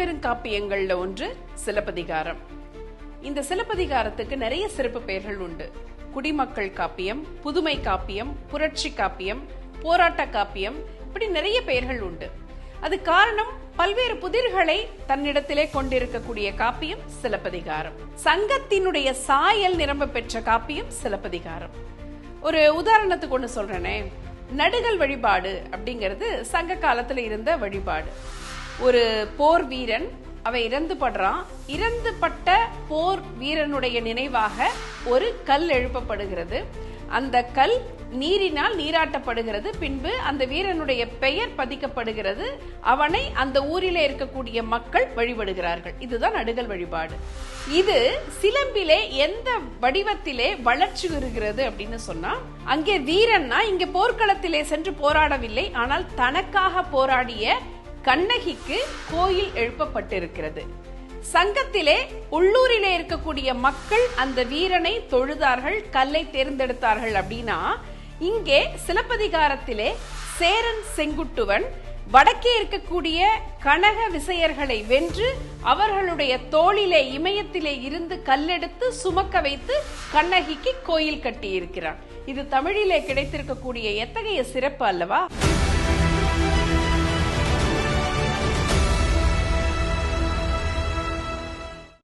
ஐம்பெருங்காப்பியங்கள்ல ஒன்று சிலப்பதிகாரம். இந்த சிலப்பதிகாரத்துக்கு நிறைய சிறப்பு பெயர்கள் உண்டு. குடிமக்கள் காப்பியம் புதுமை காப்பியம் புரட்சி காப்பியம் போராட்ட காப்பியம் இப்படி நிறைய பெயர்கள் உண்டு. அது காரணம் பல்வேறு புதிர்களை தன்னிடத்திலே கொண்டிருக்கக்கூடிய காப்பியம் சிலப்பதிகாரம். சங்கத்தினுடைய சாயல் நிரம்ப பெற்ற காப்பியம் சிலப்பதிகாரம். ஒரு உதாரணத்துக்கு ஒன்று சொல்றேனே. நடுகள் வழிபாடு அப்படிங்கிறது சங்க காலத்துல இருந்த வழிபாடு. ஒரு போர் வீரன் அவன் இறந்து படுறான். இறந்து பட்ட போர் வீரனுடைய நினைவாக ஒரு கல் எழுப்பப்படுகிறது. அந்த கல் நீரினால் நீராட்டப்படுகிறது. பின்பு அந்த வீரனுடைய பெயர் பதிக்கப்படுகிறது. அவனை அந்த ஊரிலே இருக்கக்கூடிய மக்கள் வழிபடுகிறார்கள். இதுதான் நடுகள் வழிபாடு. இது சிலம்பிலே எந்த வடிவத்திலே வளர்ச்சி வருகிறது அப்படின்னு சொன்னா அங்கே வீரன்னா இங்கே போர்க்களத்திலே சென்று போராடவில்லை. ஆனால் தனக்காக போராடிய கண்ணகிக்கு கோயில் எழுப்பப்பட்டிருக்கிறது. சங்கத்திலே உள்ளூரிலே இருக்கக்கூடிய மக்கள் அந்த வீரனை தொழுதார்கள் கல்லை தேர்ந்தெடுத்தார்கள் அப்படின்னா இங்கே சிலப்பதிகாரத்திலே சேரன் செங்குட்டுவன் வடக்கே இருக்கக்கூடிய கனக விசையர்களை வென்று அவர்களுடைய தோளிலே இமயத்திலே இருந்து கல்லெடுத்து சுமக்க வைத்து கண்ணகிக்கு கோயில் கட்டியிருக்கிறான். இது தமிழிலே கிடைத்திருக்கக்கூடிய எத்தகைய சிறப்பு அல்லவா?